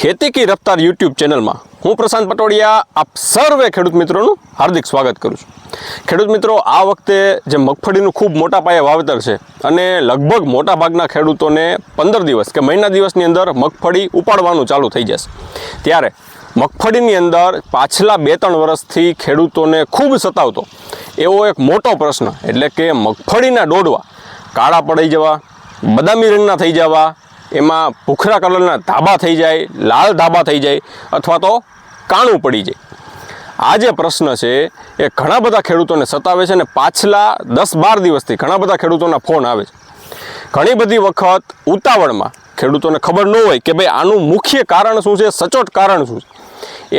ખેતી કી રફતાર યુટ્યુબ ચેનલમાં હું પ્રશાંત પટોડિયા આપ સર્વે ખેડૂત મિત્રોનું હાર્દિક સ્વાગત કરું છું. ખેડૂત મિત્રો, આ વખતે જે મગફળીનું ખૂબ મોટા પાયે વાવેતર છે અને લગભગ મોટા ભાગના ખેડૂતોને પંદર દિવસ કે મહિના દિવસની અંદર મગફળી ઉપાડવાનું ચાલુ થઈ જશે. ત્યારે મગફળીની અંદર પાછલા બે ત્રણ વર્ષથી ખેડૂતોને ખૂબ સતાવતો એવો એક મોટો પ્રશ્ન, એટલે કે મગફળીના ડોડવા કાળા પડી જવા, બદામી રંગના થઈ જવા એમાં ભૂખરા કલરના ધાબા થઈ જાય, લાલ ધાબા થઈ જાય અથવા તો કાણું પડી જાય. આ જે પ્રશ્ન છે એ ઘણા બધા ખેડૂતોને સતાવે છે અને પાછલા દસ બાર દિવસથી ઘણા બધા ખેડૂતોના ફોન આવે છે. ઘણી બધી વખત ઉતાવળમાં ખેડૂતોને ખબર ન હોય કે ભાઈ આનું મુખ્ય કારણ શું છે, સચોટ કારણ શું છે.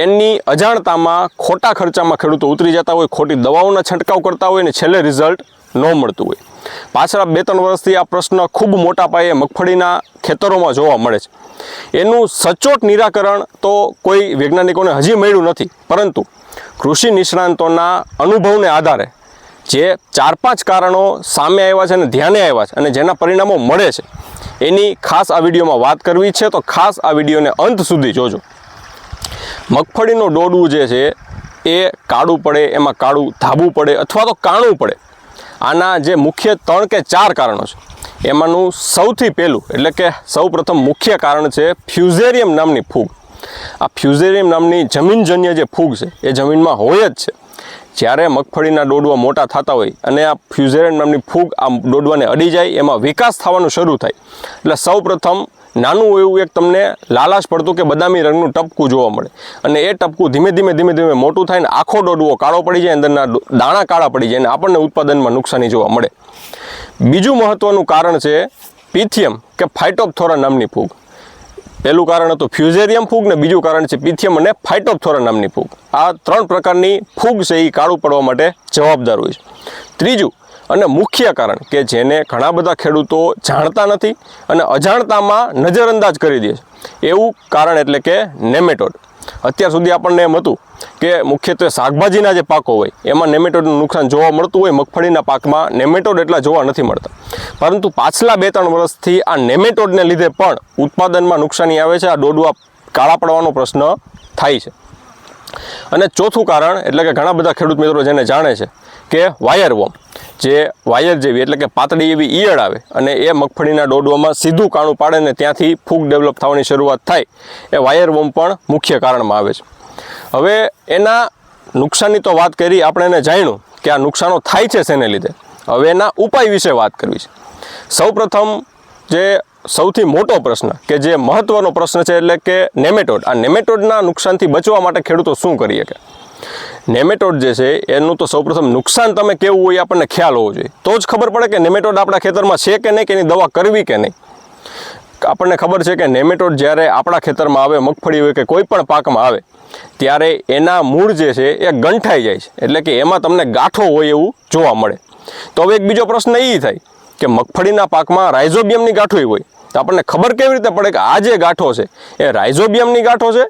એની અજાણતામાં ખોટા ખર્ચામાં ખેડૂતો ઉતરી જતા હોય, ખોટી દવાઓના છંટકાવ કરતા હોય અને છેલ્લે રિઝલ્ટ ન મળતું હોય. પાછલા બે ત્રણ વર્ષથી આ પ્રશ્ન ખૂબ મોટા પાયે મગફળીના ખેતરોમાં જોવા મળે છે. એનું સચોટ નિરાકરણ તો કોઈ વૈજ્ઞાનિકોને હજી મળ્યું નથી, પરંતુ કૃષિ નિષ્ણાંતોના અનુભવને આધારે જે ચાર પાંચ કારણો સામે આવ્યા છે અને ધ્યાને આવ્યા છે અને જેના પરિણામો મળે છે, એની ખાસ આ વિડીયોમાં વાત કરવી છે તો ખાસ આ વિડીયોને અંત સુધી જોજો. મગફળીનું ડોડવું જે છે એ કાળું પડે, એમાં કાળું ધાબું પડે અથવા તો કાણું પડે. આના જે મુખ્ય ત્રણ કે ચાર કારણો છે. એમાંનું સૌથી પહેલું, એટલે કે સૌ પ્રથમ મુખ્ય કારણ છે ફ્યુઝેરિયમ નામની ફૂગ. આ ફ્યુઝેરિયમ નામની જમીનજન્ય જે ફૂગ છે, એ જમીનમાં હોય જ છે. જ્યારે મગફળીના ડોડવા મોટા થતા હોય અને આ ફ્યુઝેરિયમ નામની ફૂગ આ ડોડવાને અડી જાય, એમાં વિકાસ થવાનું શરૂ થાય. એટલે સૌ પ્રથમ નાનું એવું એક તમને લાલાશ પડતું કે બદામી રંગનું ટપકું જોવા મળે. અને એ ટપકું ધીમે ધીમે ધીમે ધીમે મોટું થાય ને આખો ડોડવો કાળો પડી જાય, અંદરના દાણા કાળા પડી જાય અને આપણને ઉત્પાદનમાં નુકસાની જોવા મળે. બીજું મહત્ત્વનું કારણ છે પિથિયમ કે ફાઇટોપથોરા નામની ફૂગ. પહેલું કારણ હતું ફ્યુઝેરિયમ ફૂગ ને બીજું કારણ છે પિથિયમ અને ફાઇટોપથોરા નામની ફૂગ. આ ત્રણ પ્રકારની ફૂગ છે એ કાળું પડવા માટે જવાબદાર હોય છે. ત્રીજું અને મુખ્ય કારણ કે જેને ઘણા બધા ખેડૂતો જાણતા નથી અને અજાણતામાં નજરઅંદાજ કરી દે છે. એવું કારણ એટલે કે નેમેટોડ. અત્યાર સુધી આપણને એમ હતું કે મુખ્યત્વે શાકભાજીના જે પાકો હોય, એમાં નેમેટોડનું નુકસાન જોવા મળતું હોય, મગફળીના પાકમાં નેમેટોડ એટલા જોવા નથી મળતા. પરંતુ પાછલા બે ત્રણ વર્ષથી આ નેમેટોડને લીધે પણ ઉત્પાદનમાં નુકસાની આવે છે. આ ડોડવા કાળા પડવાનો પ્રશ્ન થાય છે. અને ચોથું કારણ એટલે કે ઘણા બધા ખેડૂત મિત્રો જેને જાણે છે કે વાયર વોમ જે વાયર જેવી, એટલે કે પાતળી એવી ઈયળ આવે અને એ મગફળીના ડોડવામાં સીધું કાણું પાડે ને ત્યાંથી ફૂગ ડેવલપ થવાની શરૂઆત થાય, એ વાયર વોમ પણ મુખ્ય કારણમાં આવે છે. હવે એના નુકસાનની તો વાત કરી, આપણે એને જાણ્યું કે આ નુકસાનો થાય છે શેને લીધે. હવે એના ઉપાય વિશે વાત કરવી છે. સૌપ્રથમ જે સૌથી મોટો પ્રશ્ન કે જે મહત્ત્વનો પ્રશ્ન છે એટલે કે નેમેટોડ, આ નેમેટોડના નુકસાનથી બચવા માટે ખેડૂતો શું કરી શકે? નેમેટોડ જે છે, એનું તો સૌપ્રથમ નુકસાન તમે કેવું હોય આપણને ખ્યાલ હોવો જોઈએ. તો જ ખબર પડે કે નેમેટોડ આપણા ખેતરમાં છે કે નહીં કે એની દવા કરવી કે નહીં. આપણને ખબર છે કે નેમેટોડ જ્યારે આપણા ખેતરમાં આવે, મગફળી હોય કે કોઈ પણ પાકમાં આવે, ત્યારે એના મૂળ જે છે એ ગંઠાઈ જાય છે. એટલે કે એમાં તમને ગાંઠો હોય એવું જોવા મળે. તો હવે એક બીજો પ્રશ્ન એ થાય કે મગફળીના પાકમાં રાઇઝોબિયમની ગાંઠો હોય. તો આપણને ખબર કેવી રીતે પડે કે આ જે ગાંઠો છે, એ રાઇઝોબિયમની ગાંઠો છે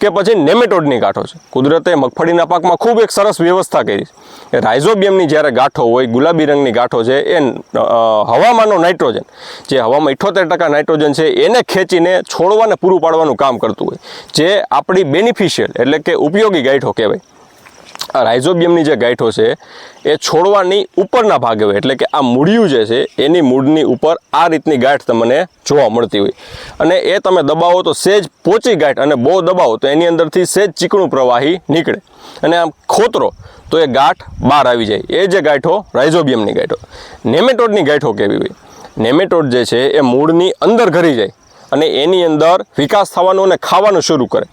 કે પછી નેમેટોડની ગાંઠો છે. કુદરતે મગફળીના પાકમાં ખૂબ એક સરસ વ્યવસ્થા કરી છે. રાઇઝોબિયમની જ્યારે ગાંઠો હોય, ગુલાબી રંગની ગાંઠો છે, એ હવામાંનો નાઇટ્રોજન, જે હવામાં ઇઠોતેર ટકા નાઇટ્રોજન છે, એને ખેંચીને છોડવાને પૂરું પાડવાનું કામ કરતું હોય. જે આપણી બેનિફિશિયલ, એટલે કે ઉપયોગી ગાંઠો કહેવાય. આ રાઇઝોબિયમની જે ગાંઠો છે, એ છોડવાની ઉપરના ભાગે હોય, એટલે કે આ મૂળિયું જે છે, એની મૂળની ઉપર આ રીતની ગાંઠ તમને જોવા મળતી હોય. અને એ તમે દબાવો તો સેજ પોચી ગાંઠ અને બહુ દબાવો તો એની અંદરથી સેજ ચીકણું પ્રવાહી નીકળે. અને આમ ખોતરો તો એ ગાંઠ બહાર આવી જાય. એ જે ગાંઠો, રાઇઝોબિયમની ગાંઠો. નેમેટોડની ગાંઠો કેવી હોય? નેમેટોડ જે છે, એ મૂળની અંદર ઘરી જાય અને એની અંદર વિકાસ થવાનું અને ખાવાનું શરૂ કરે.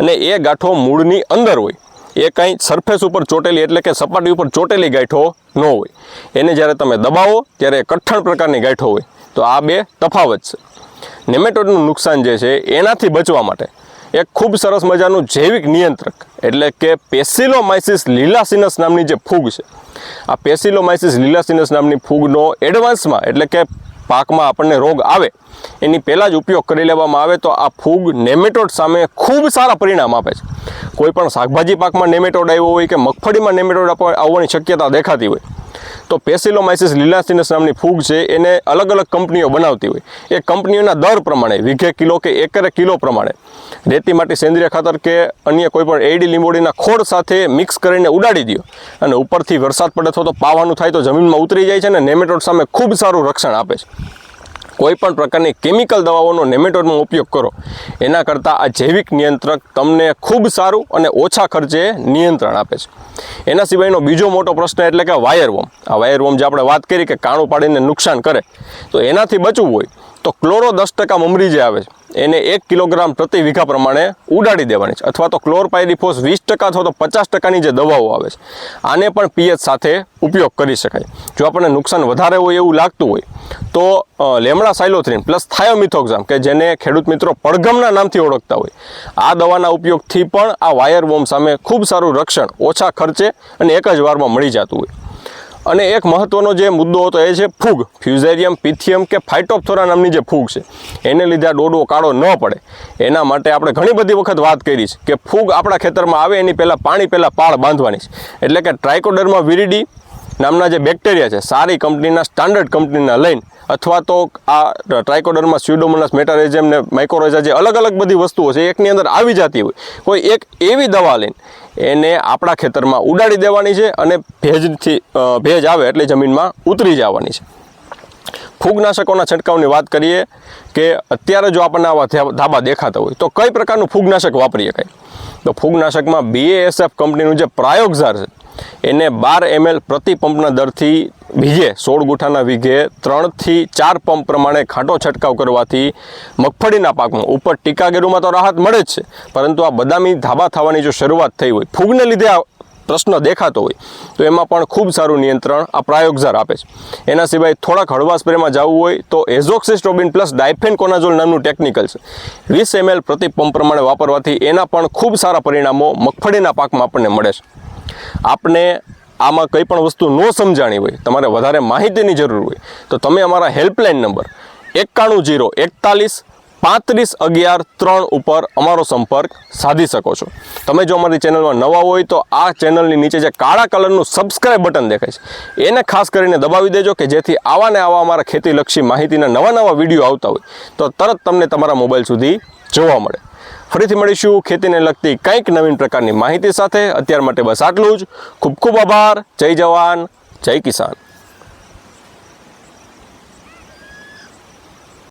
અને એ ગાંઠો મૂળની અંદર હોય. એ કંઈ સરફેસ ઉપર ચોટેલી એટલે કે સપાટી ઉપર ચોટેલી ગાંઠો ન હોય. એને જ્યારે તમે દબાવો ત્યારે કઠણ પ્રકારની ગાંઠો હોય. તો આ બે તફાવત છે. નેમેટોડનું નુકસાન જે છે, એનાથી બચવા માટે એક ખૂબ સરસ મજાનું જૈવિક નિયંત્રક એટલે કે પેસિલોમાઇસિસ લીલાસિનસ નામની જે ફૂગ છે. આ પેસિલોમાઇસિસ લીલાસિનસ નામની ફૂગનો એડવાન્સમાં એટલે કે પાકમાં આપણને રોગ આવે, એની પહેલાં જ ઉપયોગ કરી લેવામાં આવે તો આ ફૂગ નેમેટોડ સામે ખૂબ સારા પરિણામ આપે છે. કોઈ પણ શાકભાજી પાકમાં નેમેટોડ આવ્યો હોય કે મગફળીમાં નેમેટોડ આપવા આવવાની શક્યતા દેખાતી હોય તો પેસિલોમાઇસિસ લીલાસિનસ નામની ફૂગ છે, એને અલગ અલગ કંપનીઓ બનાવતી હોય. એ કંપનીઓના દર પ્રમાણે, વીઘે કિલો કે એકરે કિલો પ્રમાણે, રેતી માટી સેન્દ્રિય ખાતર કે અન્ય કોઈપણ એડી લીંબોડીના ખોળ સાથે મિક્સ કરીને ઉડાડી દો. અને ઉપરથી વરસાદ પડે અથવા તો પાવાનું થાય તો જમીનમાં ઉતરી જાય છે અને નેમેટોડ સામે ખૂબ સારું રક્ષણ આપે છે. કોઈ પણ પ્રકારની કેમિકલ દવાઓનો નેમેટોડનો ઉપયોગ કરો. એના કરતાં આ જૈવિક નિયંત્રક તમને ખૂબ સારું અને ઓછા ખર્ચે નિયંત્રણ આપે છે. એના સિવાયનો બીજો મોટો પ્રશ્ન એટલે કે વાયરવોમ આ વાયરવોમ જે આપણે વાત કરી કે કાણું પાડીને નુકસાન કરે, તો એનાથી બચવું હોય તો ક્લોરો દસ ટકા મમરી જે આવે છે, એને એક કિલોગ્રામ પ્રતિ વીઘા પ્રમાણે ઉડાડી દેવાની છે. અથવા તો ક્લોરપાયરીફોસ વીસ ટકા અથવા તો પચાસ ટકાની જે દવાઓ આવે છે, આને પણ પીએચ સાથે ઉપયોગ કરી શકાય. જો આપણને નુકસાન વધારે હોય એવું લાગતું હોય, તો લેમડા સાયલોથ્રીન પ્લસ થાયોમિથોક્ઝામ, કે જેને ખેડૂત મિત્રો પડઘમના નામથી ઓળખતા હોય, આ દવાના ઉપયોગથી પણ આ વાયર વોમ સામે ખૂબ સારું રક્ષણ ઓછા ખર્ચે અને એક જ વારમાં મળી જતું હોય. અને એક મહત્વનો જે મુદ્દો હતો એ છે ફૂગ. ફ્યુઝેરિયમ પિથિયમ કે ફાઇટોપથોરા નામની જે ફૂગ છે. એને લીધે આ ડોડો કાળો ન પડે. એના માટે આપણે ઘણી બધી વખત વાત કરી છે કે ફૂગ આપણા ખેતરમાં આવે એની પહેલાં પાણી પહેલાં પાળ બાંધવાની છે. એટલે કે ટ્રાયકોડરમાં વિરીડી નામના જે બેક્ટેરિયા છે, સારી કંપનીના સ્ટાન્ડર્ડ કંપનીના લઈને અથવા તો આ ટ્રાઇકોડરમાં સ્યુડોમોનાસ મેટારેજિયમ ને માઇકોરોજા જે અલગ અલગ બધી વસ્તુઓ છે, એકની અંદર આવી જતી હોય, કોઈ એક એવી દવા લઈને એને આપણા ખેતરમાં ઉડાડી દેવાની છે અને ભેજથી ભેજ આવે એટલે જમીનમાં ઉતરી જવાની છે. ફૂગનાશકોના છંટકાવની વાત કરીએ કે અત્યારે જો આપણને આવા ધાબા દેખાતા હોય, તો કઈ પ્રકારનું ફૂગનાશક વાપરી શકાય તો ફૂગનાશકમાં બીએએસએફ કંપનીનું જે પ્રાયોગઝાર છે એને બાર એમએલ પ્રતિ પંપના દરથી વીઘે સોળ ગુઠાના વીઘે ત્રણથી ચાર પંપ પ્રમાણે ખાંટો છંટકાવ કરવાથી મગફળીના પાકમાં ઉપર ટીકાગેરુમાં તો રાહત મળે જ છે. પરંતુ આ બદામી ધાબા થવાની જો શરૂઆત થઈ હોય, ફૂગને લીધે આ પ્રશ્ન દેખાતો હોય, તો એમાં પણ ખૂબ સારું નિયંત્રણ આ પ્રાયોગઝાર આપે છે. એના સિવાય થોડાક હળવા સ્પ્રેમાં જવું હોય, તો એઝોક્સિસ્ટ્રોબિન પ્લસ ડાયફેન કોનાઝોલ નામનું ટેકનિકલ છે. વીસ એમએલ પ્રતિ પંપ પ્રમાણે વાપરવાથી એના પણ ખૂબ સારા પરિણામો મગફળીના પાકમાં આપણને મળે છે. આપને આમાં કંઈ પણ વસ્તુ ન સમજાણી હોય, તમારે વધારે માહિતીની જરૂર હોય, તો તમે અમારા હેલ્પલાઇન નંબર એકાણું જીરો એકતાલીસ પાંત્રીસ અગિયાર ત્રણ ઉપર અમારો સંપર્ક સાધી શકો છો. તમે જો અમારી ચેનલમાં નવા હોય તો આ ચેનલની નીચે જે કાળા કલરનું સબસ્ક્રાઇબ બટન દેખાય છે. એને ખાસ કરીને દબાવી દેજો કે જેથી આવા ને આવા અમારા ખેતીલક્ષી માહિતીના નવા નવા વીડિયો આવતા હોય. તો તરત તમને તમારા મોબાઈલ સુધી જોવા મળે. ફરીથી મળીશું ખેતીને લગતી કંઈક નવીન પ્રકારની માહિતી સાથે. અત્યાર માટે બસ આટલું જ. ખૂબ ખૂબ આભાર. જય જવાન. જય કિસાન.